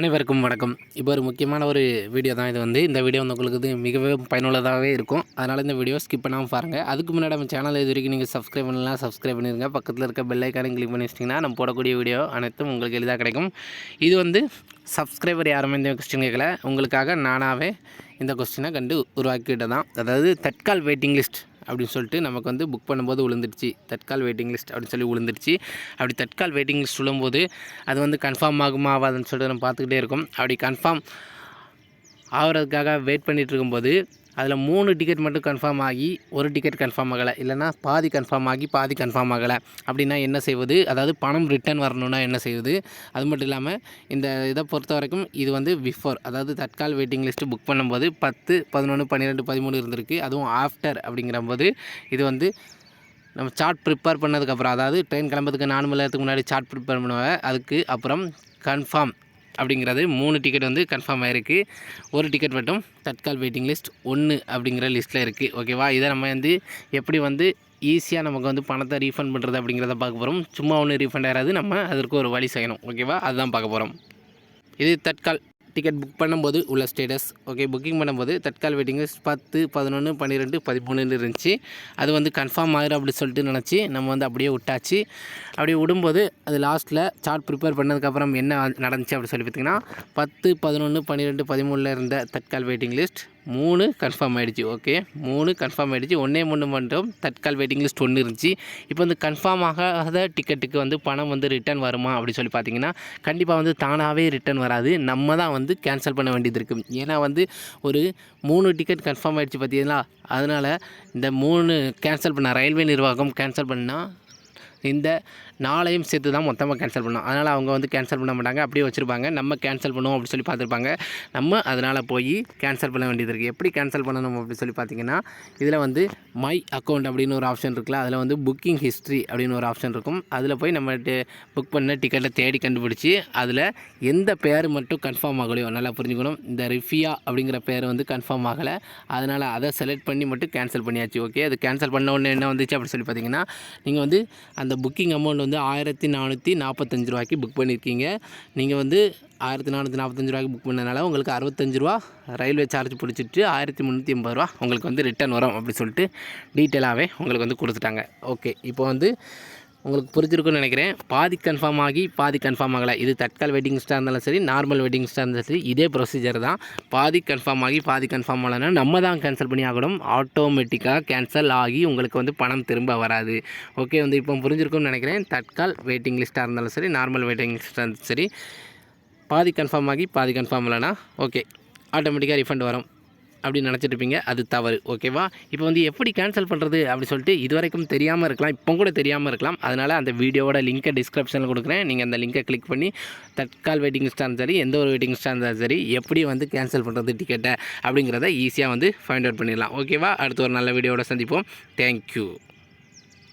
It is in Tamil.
அனைவருக்கும் வணக்கம். இப்போ ஒரு முக்கியமான ஒரு வீடியோ தான் இது வந்து. இந்த வீடியோ வந்து உங்களுக்கு மிகவும் மிகவே பயனுள்ளதாகவே இருக்கும். அதனால் இந்த வீடியோ ஸ்கிப் பண்ணாமல் பாருங்கள் அதுக்கு முன்னாடி நம்ம சேனல் இது வரைக்கும் நீங்கள் சப்ஸ்கிரைப் பண்ணலாம் சப்ஸ்கிரைப் பண்ணிடுங்க பக்கத்தில் இருக்க பெல் கிளிக் பண்ணி வச்சிட்டிங்கன்னா நம்ம போடக்கூடிய வீடியோ அனைத்தும் உங்களுக்கு எளிதாக கிடைக்கும். இது வந்து சப்ஸ்கிரைபர் யாருமே இந்த கொஸ்டின் கேட்கல. உங்களுக்காக நானாகவே இந்த கொஸ்டினை கண்டு உருவாக்கிட்டு தான் அதாவது தட்கால் வெயிட்டிங் லிஸ்ட் அப்படின்னு சொல்லிட்டு நமக்கு வந்து புக் பண்ணும்போது விழுந்துருச்சு தட்கால் வெயிட்டிங் லிஸ்ட் அப்படின்னு சொல்லி விழுந்துருச்சு அப்படி தட்கால் வெயிட்டிங் லிஸ்ட் விழும்போது அது வந்து கன்ஃபார்ம் ஆகுமா ஆகாதுன்னு சொல்லிட்டு நம்ம பார்த்துக்கிட்டே இருக்கோம். அப்படி கன்ஃபார்ம் ஆகிறதுக்காக வெயிட் பண்ணிகிட்டு இருக்கும்போது அதில் மூணு டிக்கெட் மட்டும் கன்ஃபார்ம் ஆகி ஒரு டிக்கெட் கன்ஃபார்ம் ஆகலை. இல்லைனா பாதி கன்ஃபார்ம் ஆகி பாதி கன்ஃபார்ம் ஆகலை. அப்படின்னா என்ன செய்வது? அதாவது பணம் ரிட்டர்ன் வரணும்னா என்ன செய்வது? அது மட்டும் இல்லாமல் இந்த இதை பொறுத்த வரைக்கும் இது வந்து பிஃபோர் அதாவது தற்கால் வெயிட்டிங் லிஸ்ட்டு புக் பண்ணும்போது பத்து பதினொன்று பன்னிரெண்டு பதிமூணு இருந்திருக்கு. அதுவும் ஆஃப்டர் அப்படிங்கிற போது இது வந்து நம்ம சார்ட் ப்ரிப்பேர் பண்ணதுக்கப்புறம் அதாவது ட்ரெயின் கிளம்புறதுக்கு நாலு மணி நேரத்துக்கு முன்னாடி சார்ட் ப்ரிப்பேர் பண்ணுவாங்க அதுக்கு அப்புறம் கன்ஃபார்ம் அப்படிங்கிறது மூணு டிக்கெட் வந்து கன்ஃபார்ம் ஆகிருக்கு ஒரு டிக்கெட் மட்டும் தட்கால் வெயிட்டிங் லிஸ்ட் ஒன்று அப்படிங்கிற லிஸ்ட்டில் இருக்குது ஓகேவா இதை நம்ம வந்து எப்படி வந்து ஈஸியாக நமக்கு வந்து பணத்தை ரீஃபண்ட் பண்ணுறது அப்படிங்கிறத பார்க்க போகிறோம் சும்மா ஒன்று ரீஃபண்ட் ஆகாது. நம்ம அதற்கு ஒரு வழி செய்யணும். ஓகேவா அதுதான் பார்க்க போகிறோம் இது தட்கால் டிக்கெட் புக் பண்ணும்போது உள்ள ஸ்டேட்டஸ் ஓகே புக்கிங் பண்ணும்போது தட்கால் வெயிட்டிங் லிஸ்ட் பத்து பதினொன்று பன்னிரெண்டு பதிமூணுன்னு இருந்துச்சு. அது வந்து கன்ஃபார்ம் ஆகிடும் அப்படி சொல்லிட்டு நினச்சி நம்ம வந்து அப்படியே விட்டாச்சு. அப்படியே விடும்போது அது லாஸ்ட்டில் சார்ட் ப்ரிப்பேர் பண்ணதுக்கப்புறம் என்ன நடந்துச்சு அப்படி சொல்லி பார்த்திங்கன்னா பத்து பதினொன்று பன்னிரெண்டு பதிமூணில் இருந்த தட்கால் வெயிட்டிங் லிஸ்ட் மூணு கன்ஃபார்ம் ஆகிடுச்சு ஓகே மூணு கன்ஃபார்ம் ஆகிடுச்சு ஒன்றே மூணு மட்டும் தட்கால் வெயிட்டிங் லிஸ்ட் ஒன்று இருந்துச்சு. இப்போ வந்து கன்ஃபார்ம் ஆகாத டிக்கெட்டுக்கு வந்து பணம் வந்து ரிட்டர்ன் வருமா அப்படின்னு சொல்லி பார்த்தீங்கன்னா கண்டிப்பாக வந்து தானாகவே ரிட்டர்ன் வராது. நம்ம தான் வந்து கேன்சல் பண்ண வேண்டியது இருக்குது ஏன்னா வந்து ஒரு மூணு டிக்கெட் கன்ஃபார்ம் ஆகிடுச்சு பார்த்தீங்களா அதனால் இந்த மூணு கேன்சல் பண்ண ரயில்வே நிர்வாகம் கேன்சல் பண்ணால் இந்த நாளையும் சேர்த்து தான் மொத்தமாக கேன்சல் பண்ணோம். அதனால் அவங்க வந்து கேன்சல் பண்ண மாட்டாங்க. அப்படியே வச்சுருப்பாங்க. நம்ம கேன்சல் பண்ணுவோம் அப்படின்னு சொல்லி பார்த்துருப்பாங்க. நம்ம அதனால் போய் கேன்சல் பண்ண வேண்டியது இருக்குது எப்படி கேன்சல் பண்ணணும் அப்படின்னு சொல்லி பார்த்தீங்கன்னா இதில் வந்து மை அக்கௌண்ட் அப்படின்னு ஒரு ஆப்ஷன் இருக்குல்ல அதில் வந்து புக்கிங் ஹிஸ்ட்ரி அப்படின்னு ஒரு ஆப்ஷன் இருக்கும். அதில் போய் நம்ம புக் பண்ண டிக்கெட்டை தேடி கண்டுபிடிச்சி அதில் எந்த பேர் மட்டும் கன்ஃபார்ம் ஆகலையோ நல்லா புரிஞ்சுக்கணும். இந்த ரிஃபியா அப்படிங்கிற பேர் வந்து கன்ஃபார்ம் ஆகலை. அதனால் அதை செலக்ட் பண்ணி மட்டும் கேன்சல் பண்ணியாச்சு. ஓகே அது கேன்சல் பண்ண உடனே என்ன வந்துச்சு அப்படின்னு சொல்லி பார்த்தீங்கன்னா நீங்கள் வந்து அந்த அந்த புக்கிங் அமௌண்ட் வந்து ஆயிரத்தி நானூற்றி நாற்பத்தஞ்சு ரூபாய்க்கு புக் பண்ணியிருக்கீங்க. நீங்கள் வந்து ஆயிரத்தி நானூற்றி நாற்பத்தஞ்சு ரூபாய்க்கு புக் பண்ணனால உங்களுக்கு அறுபத்தஞ்சு ரூபா ரயில்வே சார்ஜ் பிடிச்சிட்டு ஆயிரத்தி முந்நூற்றி எண்பது ரூபா உங்களுக்கு வந்து ரிட்டர்ன் வரும் அப்படி சொல்லிட்டு டீட்டெயிலாகவே உங்களுக்கு வந்து கொடுத்துட்டாங்க. ஓகே இப்போ வந்து உங்களுக்கு புரிஞ்சிருக்குன்னு நினைக்கிறேன். பாதி கன்ஃபார்ம் ஆகி பாதி கன்ஃபார்ம் ஆகலை. இது தட்கால் வெட்டிங்ஸ்டாக இருந்தாலும் சரி நார்மல் வெட்டிங் ஸ்டாக இருந்தாலும் சரி இதே ப்ரொசீஜர் தான். பாதி கன்ஃபார்ம் ஆகி பாதி கன்ஃபார்ம் ஆகலைன்னா நம்ம தான் கேன்சல் பண்ணி ஆகணும். ஆட்டோமேட்டிக்காக கேன்சல் ஆகி உங்களுக்கு வந்து பணம் திரும்ப வராது. ஓகே வந்து இப்போ புரிஞ்சிருக்கும்னு நினைக்கிறேன். தட்கால் வெயிட்டிங் லிஸ்ட்டாக இருந்தாலும் சரி நார்மல் வெயிட்டிங் லிஸ்ட்டாக இருந்தாலும் சரி பாதி கன்ஃபார்ம் ஆகி பாதி கன்ஃபார்ம் இல்லைனா ஓகே ஆட்டோமேட்டிக்காக ரிஃபண்ட் வரும். அப்படின்னு நினச்சிட்ருப்பீங்க அது தவறு. ஓகேவா? இப்போ வந்து எப்படி கேன்சல் பண்ணுறது அப்படி சொல்லிட்டு இது வரைக்கும் தெரியாமல் இருக்கலாம். இப்போ கூட தெரியாமல் இருக்கலாம். அதனால் அந்த வீடியோவோட லிங்க்கை டிஸ்கிரிப்ஷனில் கொடுக்குறேன். நீங்கள் அந்த லிங்கை கிளிக் பண்ணி தற்கால் வெயிட்டிங் ஸ்டார் சரி எந்த ஒரு வெயிட்டிங் ஸ்டார் இருந்தாலும் சரி எப்படி வந்து கேன்சல் பண்ணுறது டிக்கெட்டை அப்படிங்கிறத ஈஸியாக வந்து ஃபைண்ட் அவுட் பண்ணிடலாம். ஓகேவா? அடுத்து ஒரு நல்ல வீடியோட சந்திப்போம். தேங்க்யூ